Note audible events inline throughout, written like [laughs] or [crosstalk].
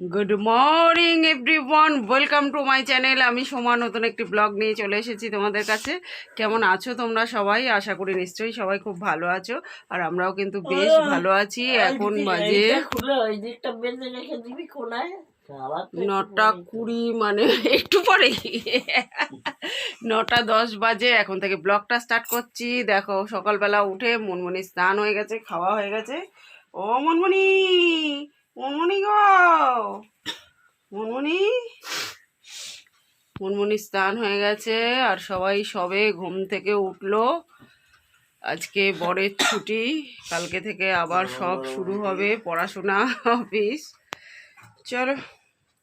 Good morning everyone welcome to my channel আমি সোমা নতুন একটি ব্লগ নিয়ে চলে এসেছি তোমাদের কাছে। কেমন আছো তোমরা সবাই? আশা করি নিশ্চয়ই সবাই খুব ভালো আছো। আর আমরাও কিন্তু বেশ ভালো আছি। এখন বাজে নটা কুড়ি মানে [laughs] একটু পরে নটা দশ বাজে এখন থেকে ব্লগটা স্টার্ট করছি। দেখো সকালবেলা উঠে মনমনি স্নান হয়ে গেছে খাওয়া হয়ে গেছে। ও মনমনি গো মনমনি মনমনি স্নান হয়ে গেছে আর সবাই সবে ঘুম থেকে উঠল। আজকে বরের ছুটি, কালকে থেকে আবার সব শুরু হবে, পড়াশোনা, অফিস। চলো।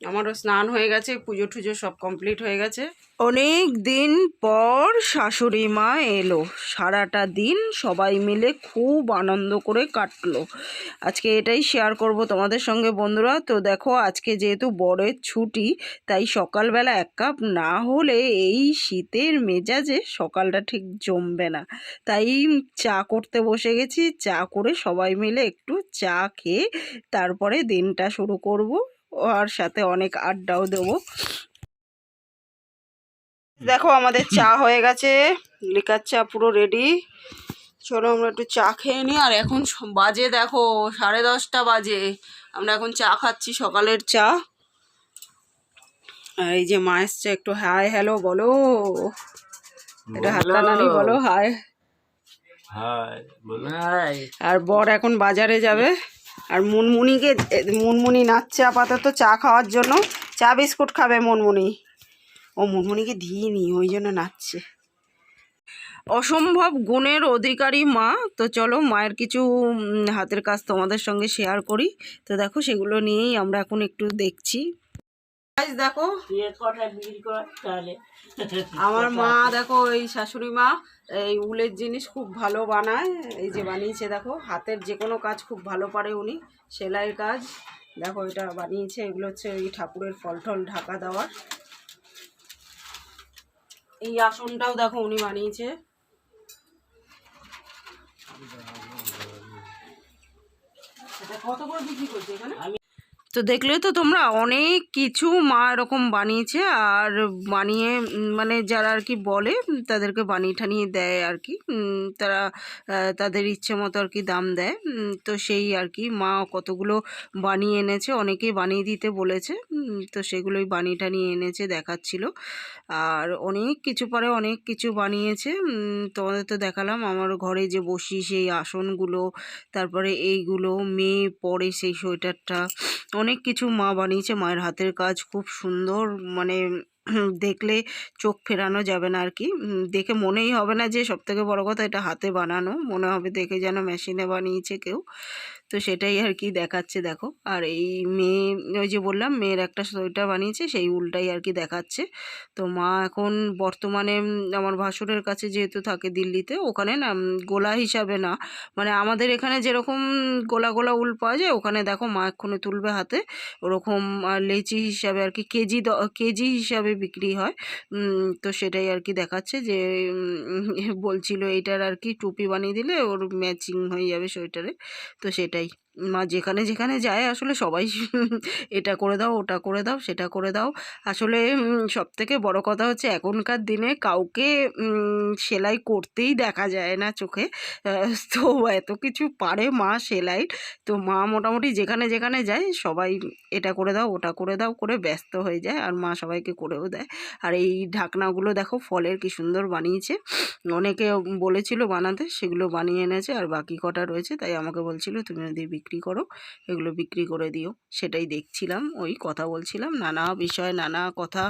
আমারও স্নান হয়ে গেছে, পুজো টুজো সব কমপ্লিট হয়ে গেছে। অনেক দিন পর শাশুড়ি মা এলো। সারাটা দিন সবাই মিলে খুব আনন্দ করে কাটলো। আজকে এটাই শেয়ার করব তোমাদের সঙ্গে বন্ধুরা। তো দেখো, আজকে যেহেতু বড়ের ছুটি, তাই সকালবেলা এক কাপ না হলে এই শীতের মেজাজে সকালটা ঠিক জমবে না। তাই চা করতে বসে গেছি। চা করে সবাই মিলে একটু চা খেয়ে তারপরে দিনটা শুরু করব। আর সাথে অনেক আড্ডাও দেবো। দেখো আমাদের চা [laughs] হয়ে গেছে লিকার চা পুরো রেডি চলো আমরা একটু চা খেয়ে নিই আর এখন বাজে দেখো সাড়ে দশটা বাজে। আমরা এখন চা খাচ্ছি সকালের চা। আর এই যে মা এসছে একটু হাই হ্যালো বলো। এটা হাতটা নানি বলো হাই হাই বলো। হাই আর বর এখন বাজারে যাবে। আর মুনমুনিকে মুনমুনি নাচছে আপাতত, চা খাওয়ার জন্য। চা বিস্কুট খাবে মুনমুনি। ও মুনমুনিকে দিইনি, ওই জন্য নাচছে। অসম্ভব গুণের অধিকারী মা। তো চলো, মায়ের কিছু হাতের কাজ তোমাদের সঙ্গে শেয়ার করি। তো দেখো, সেগুলো নিয়েই আমরা এখন একটু দেখছি। দেখো। আমার মা দেখো এই শাশুড়ি মা এই উলের জিনিস খুব ভালো বানায় এই যে বানিয়েছে দেখো হাতের যে কোনো কাজ খুব ভালো পারে উনি সেলাইয়ের কাজ। দেখো এটা বানিয়েছে এগুলো হচ্ছে এই ঠাকুরের ফল টল ঢাকা দেওয়ার। এই আসনটাও দেখো উনি বানিয়েছে। কত করে বিক্রি করছে এখানে? তো দেখলে তো তোমরা অনেক কিছু মা এরকম বানিয়েছে আর বানিয়ে মানে যারা আর কি বলে তাদেরকে বানিয়ে ঠানিয়ে দেয় আর কি। তারা তাদের ইচ্ছে মতো আর কি দাম দেয়। তো সেই আর কি মা কতগুলো বানিয়ে এনেছে, অনেকেই বানিয়ে দিতে বলেছে। তো সেগুলোই বানিয়ে টানিয়ে এনেছে, দেখাচ্ছিল। আর অনেক কিছু পরে অনেক কিছু বানিয়েছে। তোমাদের তো দেখালাম আমার ঘরে যে বসি সেই আসনগুলো, তারপরে এইগুলো, মেয়ে পরে সেই সোয়েটারটা অনেক কিছু মা বানিয়েছে মায়ের হাতের কাজ। খুব সুন্দর মানে [clears throat] দেখলে চোখ ফেরানো যাবে না আর কি। দেখে মনেই হবে না যে সবথেকে বড় কথা এটা হাতে বানানো। মনে হবে দেখে যেন মেশিনে বানিয়েছে কেউ। তো সেটাই আর কি দেখাচ্ছে, দেখো। আর এই মেয়ে, ওই যে বললাম, মেয়ের একটা সোয়েটার বানিয়েছে, সেই উলটাই আর কি দেখাচ্ছে। তো মা এখন বর্তমানে আমার ভাসুরের কাছে যেহেতু থাকে দিল্লিতে, ওখানে না গোলা হিসাবে না। মানে আমাদের এখানে যেরকম গোলা গোলা উল পাওয়া যায়, ওখানে দেখো মা এক্ষুনি তুলবে হাতে। ওরকম লেচি হিসাবে আর কি কেজি কেজি হিসাবে বিক্রি হয়। তো সেটাই আর কি দেখাচ্ছে যে বলছিল এইটার আর কি টুপি বানিয়ে দিলে ওর ম্যাচিং হয়ে যাবে সোয়েটারে। তো সেটাই মা যেখানে যেখানে যায় আসলে সবাই [laughs] এটা করে দাও, ওটা করে দাও, সেটা করে দাও। আসলে সব থেকে বড় কথা হচ্ছে এখনকার দিনে কাউকে সেলাই করতেই দেখা যায় না চোখে। [laughs] তো এত কিছু পারে মা সেলাই। তো মা মোটামুটি যেখানে যেখানে যায় সবাই এটা করে দাও, ওটা করে দাও, করে ব্যস্ত হয়ে যায় আর মা সবাইকে করেও দেয়। আর এই ঢাকনাগুলো দেখো ফলের কি সুন্দর বানিয়েছে। অনেকে বলেছিল বানাতে, সেগুলো বানিয়ে এনেছে আর বাকি কটা রয়েছে, তাই আমাকে বলছিল তুমি যদি বিক্রি করো এগুলো বিক্রি করে দিও। সেটাই দেখছিলাম ওই কথা বলছিলাম। নানা বিষয় নানা কথা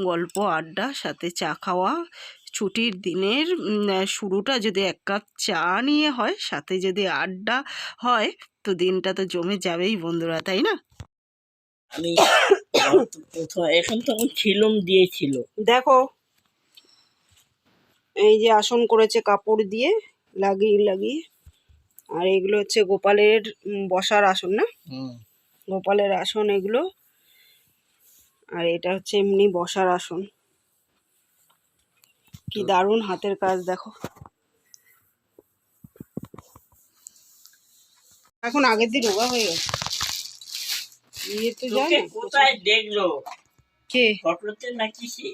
গল্প আড্ডা সাথে চা খাওয়া ছুটির দিনের শুরুটা যদি এক কাপ চা নিয়ে হয় সাথে যদি আড্ডা হয় তো দিনটা তো জমে যাবেই বন্ধুরা তাই না? আমি এখন তখন ছিলম দিয়েছিল। দেখো এই যে আসন করেছে কাপড় দিয়ে লাগিয়ে লাগিয়ে। আর এগুলো হচ্ছে গোপালের বসার আসন না? গোপালের আসন এগুলো। আর এটা হচ্ছে এমনি বসার আসন। কি দারুণ হাতের কাজ দেখো। এখন আগের দিন রোগা হয়ে গেছে। ইয়ে তো কোথায় দেখল? কে? ফটোতে নাকি সে?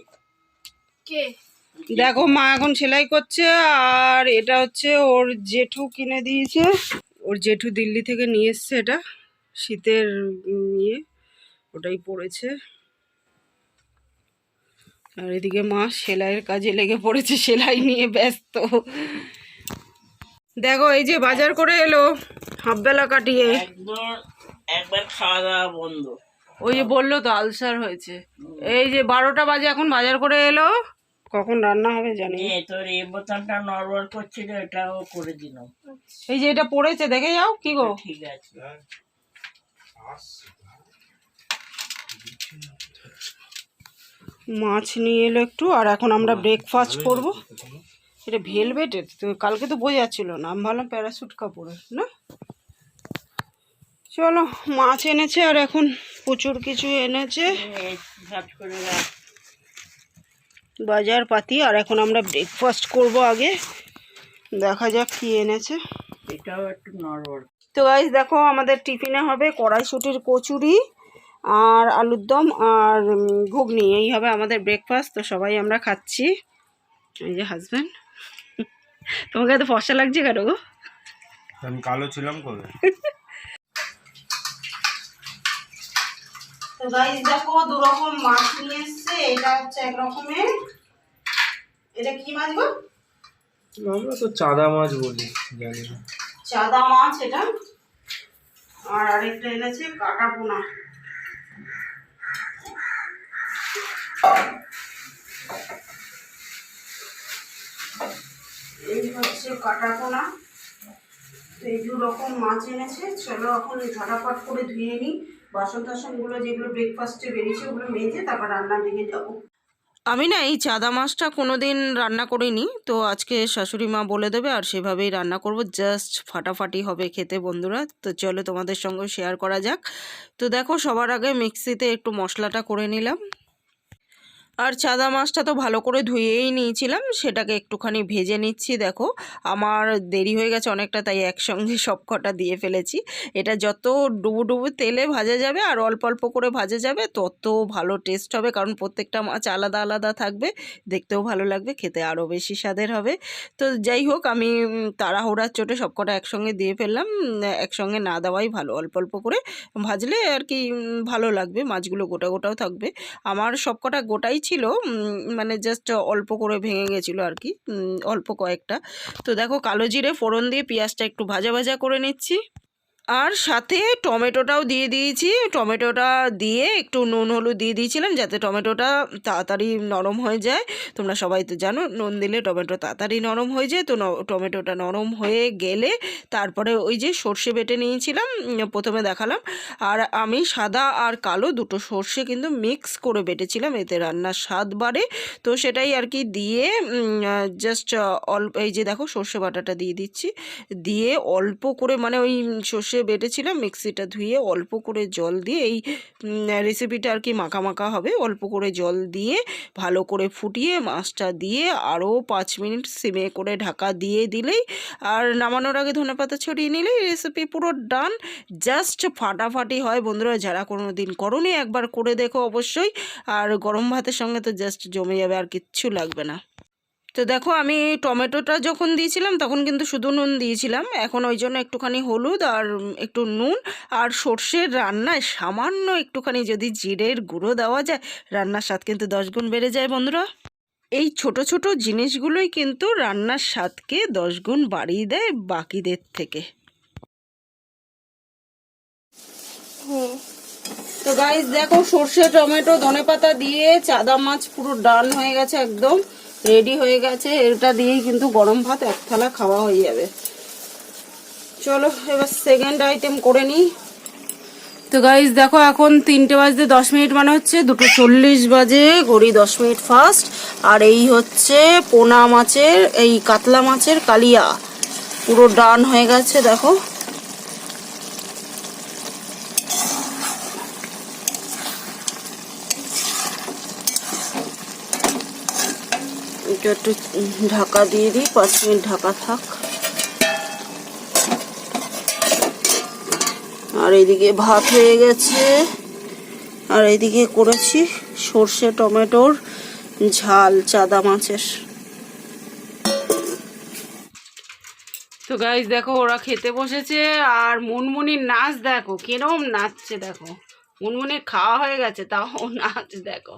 দেখো মা এখন সেলাই করছে আর এটা হচ্ছে ওর জেঠু কিনে দিয়েছে। ওর জেঠু দিল্লি থেকে নিয়ে এসছে এটা শীতের ইয়ে ওটাই পড়েছে আর এদিকে মা সেলাইয়ের কাজে লেগে পড়েছে সেলাই নিয়ে ব্যস্ত। দেখো এই যে বাজার করে এলো হাফবেলা কাটিয়ে। একবার খাওয়া দাওয়া বন্ধ। ওই যে বলল তো আলসার হয়েছে। এই যে বারোটা বাজে এখন বাজার করে এলো। কখন রান্না হবে জানি। এ তোর এই বোতামটা নড়বড় করছিল এটাও করে দিলাম এই যে এটা পড়েছে দেখে যাও কি গো। ঠিক আছে। মাছ নিয়ে এলো একটু আর এখন আমরা ব্রেকফাস্ট করব। এটা ভেলভেটের তো কালকে তো বোঝা ছিল না। আমি ভাবলাম প্যারাশুট কাপড়ের না? চলো মাছ এনেছে আর এখন প্রচুর কিছু এনেছে। এই করে রাখ বাজার পাতি আর এখন আমরা ব্রেকফাস্ট করব আগে। দেখা যাক কি এনেছে। এটাও একটু নড়বড় তো গাইজ দেখো আমাদের টিফিনে হবে কড়াইশুটির কচুরি আর আলুর দম আর ঘুগনি। এই হবে আমাদের ব্রেকফাস্ট তো সবাই আমরা খাচ্ছি। এই যে হাজব্যান্ড তোমাকে এত ফসা লাগছে কেন গো? আমি কালো ছিলাম কবে? [laughs] তো গাইজ দেখো দু রকম মাছ নিয়ে এসছে। এটা হচ্ছে এক রকমের এটা কি মাছ গো? আমরা তো চাঁদা মাছ বলি জানি না। চাদা মাছ এটা। আর আরেকটা এনেছে কাটা পোনা। এই হচ্ছে কাটা পোনা। এই দু রকম মাছ এনেছে। চলো এখন ঝটাপট করে ধুয়ে নিই। বাসন টাসনগুলো যেগুলো ব্রেকফাস্টে বেরিয়েছে, ওগুলো মেজে তারপর দিকে যাব। আমি না এই চাদা মাছটা কোনো দিন রান্না করিনি, তো আজকে শাশুড়ি মা বলে দেবে আর সেভাবেই রান্না করব। জাস্ট ফাটাফাটি হবে খেতে বন্ধুরা, তো চলো তোমাদের সঙ্গে শেয়ার করা যাক। তো দেখো সবার আগে মিক্সিতে একটু মশলাটা করে নিলাম। আর চাদা মাছটা তো ভালো করে ধুয়েই নিয়েছিলাম, সেটাকে একটুখানি ভেজে নিচ্ছি, দেখো। আমার দেরি হয়ে গেছে অনেকটা, তাই একসঙ্গে সব কটা দিয়ে ফেলেছি। এটা যত ডুবু ডুবু তেলে ভাজা যাবে আর অল্প অল্প করে ভাজা যাবে, তত ভালো টেস্ট হবে, কারণ প্রত্যেকটা মাছ আলাদা আলাদা থাকবে, দেখতেও ভালো লাগবে, খেতে আরও বেশি স্বাদের হবে। তো যাই হোক, আমি তাড়াহুড়ার চোটে সব কটা একসঙ্গে দিয়ে ফেললাম, একসঙ্গে না দেওয়াই ভালো, অল্প অল্প করে ভাজলে আর কি ভালো লাগবে, মাছগুলো গোটা গোটাও থাকবে। আমার সব কটা গোটাই ছিল মানে জাস্ট অল্প করে ভেঙে গেছিল আর কি অল্প কয়েকটা। তো দেখো কালো জিরে ফোড়ন দিয়ে পেঁয়াজটা একটু ভাজা ভাজা করে নিচ্ছি। আর সাথে টমেটোটাও দিয়ে দিয়েছি। টমেটোটা দিয়ে একটু নুন, হলুদ দিয়ে দিয়েছিলাম যাতে টমেটোটা তাড়াতাড়ি নরম হয়ে যায়। তোমরা সবাই তো জানো, নুন দিলে টমেটো তাড়াতাড়ি নরম হয়ে যায়। তো টমেটোটা নরম হয়ে গেলে তারপরে ওই যে সর্ষে বেটে নিয়েছিলাম, প্রথমে দেখালাম। আর আমি সাদা আর কালো দুটো সর্ষে কিন্তু মিক্স করে বেটেছিলাম, এতে রান্নার স্বাদ বাড়ে। তো সেটাই আর কি দিয়ে জাস্ট অল্প এই যে দেখো সর্ষে বাটাটা দিয়ে দিচ্ছি। দিয়ে অল্প করে মানে ওই সর্ষে বেটেছিলাম মিক্সিটা ধুয়ে অল্প করে জল দিয়ে এই রেসিপিটা আর কি মাখা মাখা হবে। অল্প করে জল দিয়ে ভালো করে ফুটিয়ে মাছটা দিয়ে আরও পাঁচ মিনিট সিমে করে ঢাকা দিয়ে দিলেই আর নামানোর আগে ধনেপাতা ছড়িয়ে নিলেই রেসিপি পুরো ডান জাস্ট ফাটাফাটি হয় বন্ধুরা, যারা কোনো দিন করনি একবার করে দেখো অবশ্যই। আর গরম ভাতের সঙ্গে তো জাস্ট জমে যাবে আর কিচ্ছু লাগবে না। তো দেখো আমি টমেটোটা যখন দিয়েছিলাম, তখন কিন্তু শুধু নুন দিয়েছিলাম। এখন ওই জন্য একটুখানি হলুদ আর একটু নুন আর সর্ষের রান্নায় সামান্য একটুখানি যদি জিরের গুঁড়ো দেওয়া যায়, রান্নার স্বাদ কিন্তু দশ গুণ বেড়ে যায় বন্ধুরা। এই ছোট ছোট জিনিসগুলোই কিন্তু রান্নার স্বাদকে দশ গুণ বাড়িয়ে দেয় বাকিদের থেকে। তো গাইস দেখো সর্ষে, টমেটো, ধনেপাতা দিয়ে চাদা মাছ পুরো ডান হয়ে গেছে একদম। রেডি হয়ে গেছে, এটা দিয়েই কিন্তু গরম ভাত এক থালা খাওয়া হয়ে যাবে। চলো, এবার সেকেন্ড আইটেম করে নিই তো গাইজ দেখো এখন তিনটে বাজতে দশ মিনিট মানে হচ্ছে দুটো চল্লিশ বাজে, ঘড়ি দশ মিনিট ফার্স্ট আর এই হচ্ছে পোনা মাছের, এই কাতলা মাছের কালিয়া। পুরো ডান হয়ে গেছে, দেখো। এটা একটু ঢাকা দিয়ে দিই, পাঁচ মিনিট ঢাকা থাক। আর এদিকে ভাত হয়ে গেছে। আর এইদিকে করেছি সর্ষে টমেটোর ঝাল, চাদা মাছের। তো গাইজ দেখো, ওরা খেতে বসেছে, আর মুনমুনির নাচ দেখো, কিরম নাচছে দেখো। মুনমুনির খাওয়া হয়ে গেছে, তাও নাচ দেখো।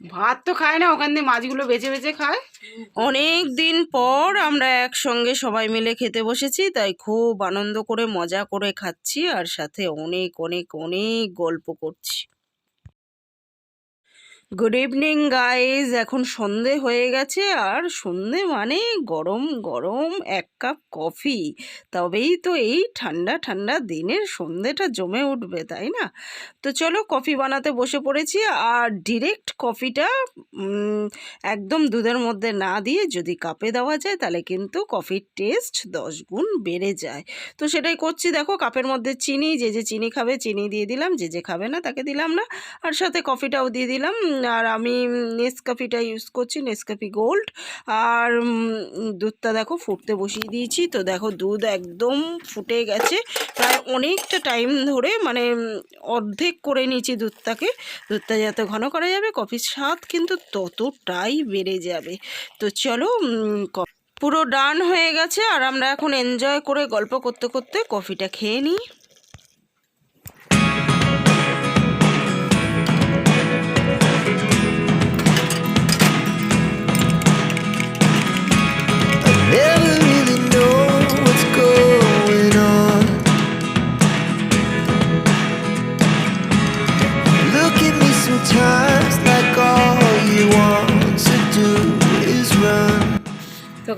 ভাত তো খায় না ওখান দিয়ে মাছগুলো বেছে বেছে খায়। অনেক দিন পর আমরা একসঙ্গে সবাই মিলে খেতে বসেছি তাই খুব আনন্দ করে মজা করে খাচ্ছি আর সাথে অনেক অনেক অনেক গল্প করছি। গুড ইভিনিং গাইজ এখন সন্ধে হয়ে গেছে, আর সন্ধে মানে গরম গরম এক কাপ কফি তবেই তো এই ঠান্ডা ঠান্ডা দিনের সন্ধেটা জমে উঠবে, তাই না? তো চলো কফি বানাতে বসে পড়েছি, আর ডিরেক্ট কফিটা একদম দুধের মধ্যে না দিয়ে যদি কাপে দেওয়া যায়, তাহলে কিন্তু কফির টেস্ট দশ গুণ বেড়ে যায়। তো সেটাই করছি, দেখো কাপের মধ্যে চিনি, যে যে চিনি খাবে, চিনি দিয়ে দিলাম, যে যে খাবে না, তাকে দিলাম না। আর সাথে কফিটাও দিয়ে দিলাম আর আমি নেসকাফিটা ইউজ করছি নেসকাফি গোল্ড আর দুধটা দেখো ফুটতে বসিয়ে দিয়েছি। তো দেখো দুধ একদম ফুটে গেছে। প্রায় অনেকটা টাইম ধরে মানে অর্ধেক করে নিয়েছি দুধটাকে। দুধটা যত ঘন করা যাবে, কফির স্বাদ কিন্তু ততটাই বেড়ে যাবে। তো চলো পুরো ডান হয়ে গেছে। আর আমরা এখন এনজয় করে গল্প করতে করতে কফিটা খেয়ে নিই।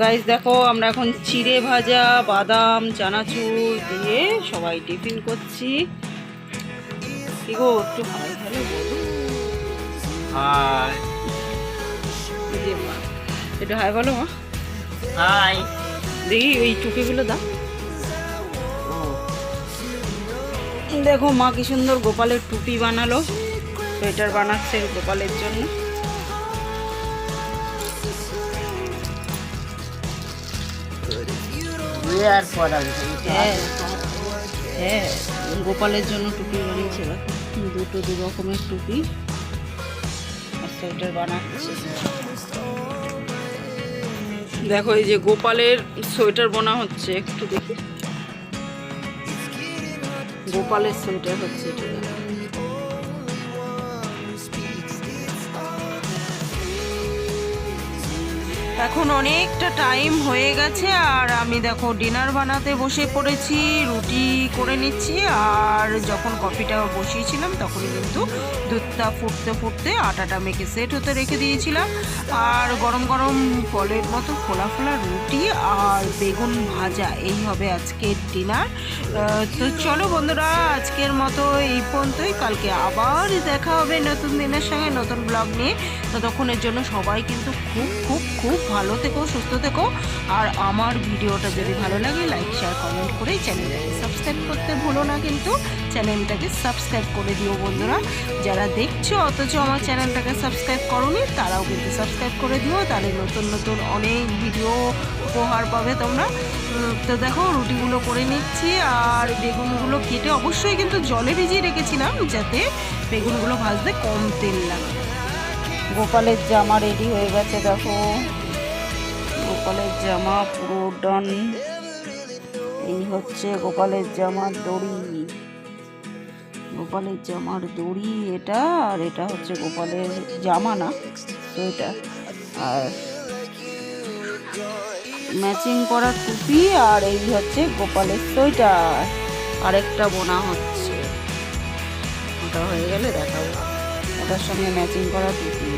গাইজ দেখো আমরা এখন চিড়ে ভাজা বাদাম চানাচুর দিয়ে সবাই টিফিন করছি। কি গো হাই। একটু হাই বলো মা। হাই। দেখি ওই টুপিগুলো দাও। দেখো মা কি সুন্দর গোপালের টুপি বানালো। সোয়েটার বানাচ্ছে গোপালের জন্য। বিয়ার পর হ্যাঁ। হ্যাঁ গোপালের জন্য টুপি বানিয়েছে দুটো দু রকমের টুপি। আর সোয়েটার বানাচ্ছে। দেখো এই যে গোপালের সোয়েটার বোনা হচ্ছে একটু দেখি। গোপালের সোয়েটার হচ্ছে এটা এখন অনেকটা টাইম হয়ে গেছে আর আমি দেখো ডিনার বানাতে বসে পড়েছি, রুটি করে নিচ্ছি আর যখন কফিটা বসিয়েছিলাম তখন কিন্তু দুধটা ফুটতে ফুটতে আটাটা মেখে সেট হতে রেখে দিয়েছিলাম। আর গরম গরম ফলের মতো ফোলা ফোলা রুটি আর বেগুন ভাজা, এই হবে আজকের ডিনার তো চলো বন্ধুরা, আজকের মতো এই পর্যন্তই। কালকে আবার দেখা হবে নতুন দিনের সঙ্গে নতুন ব্লগ নিয়ে। ততক্ষণের জন্য সবাই কিন্তু খুব খুব খুব ভালো থেকো, সুস্থ থেকো। আর আমার ভিডিওটা যদি ভালো লাগে লাইক শেয়ার কমেন্ট করে চ্যানেলটাকে সাবস্ক্রাইব করতে ভুলো না কিন্তু চ্যানেলটাকে সাবস্ক্রাইব করে দিও বন্ধুরা। যারা দেখছ, অথচ আমার চ্যানেলটাকে সাবস্ক্রাইব করোনি, তারাও কিন্তু সাবস্ক্রাইব করে দিও। তাহলে নতুন নতুন অনেক ভিডিও উপহার পাবে তোমরা। তো দেখো, রুটিগুলো করে নিচ্ছি। আর বেগুনগুলো কেটে অবশ্যই কিন্তু জলে ভিজিয়ে রেখেছিলাম, যাতে বেগুনগুলো ভাজতে কম তেল লাগে। গোপালের জামা রেডি হয়ে গেছে, দেখো। গোপালের জামা পুরো ডান এই হচ্ছে গোপালের জামার দড়ি। গোপালের জামার দড়ি এটা, আর এটা হচ্ছে গোপালের জামা না সোয়েটার আর ম্যাচিং করা টুপি, আর এই হচ্ছে গোপালের সোয়েটার। আরেকটা বোনা হচ্ছে। ওটা হয়ে গেলে দেখাবো। ওটার সঙ্গে ম্যাচিং করা টুপি।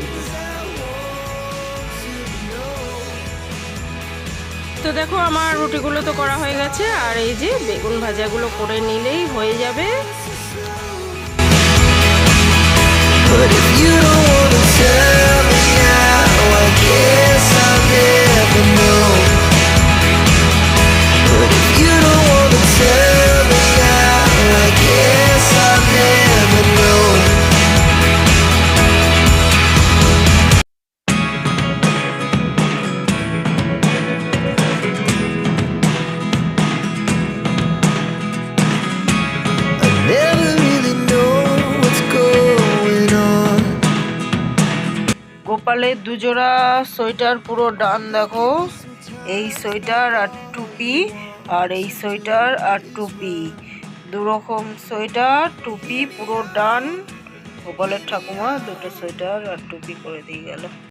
তো দেখো, আমার রুটিগুলো তো করা হয়ে গেছে, আর এই যে বেগুন ভাজাগুলো করে নিলেই হয়ে যাবে। But if you don't tell গোপালে দুজোড়া সোয়েটার পুরো ডান দেখো। এই সোয়েটার আর টুপি, আর এই সোয়েটার আর টুপি। দু রকম সোয়েটার, টুপি পুরো ডান। গোপালের ঠাকুমা দুটো সোয়েটার আর টুপি করে দিয়ে গেল।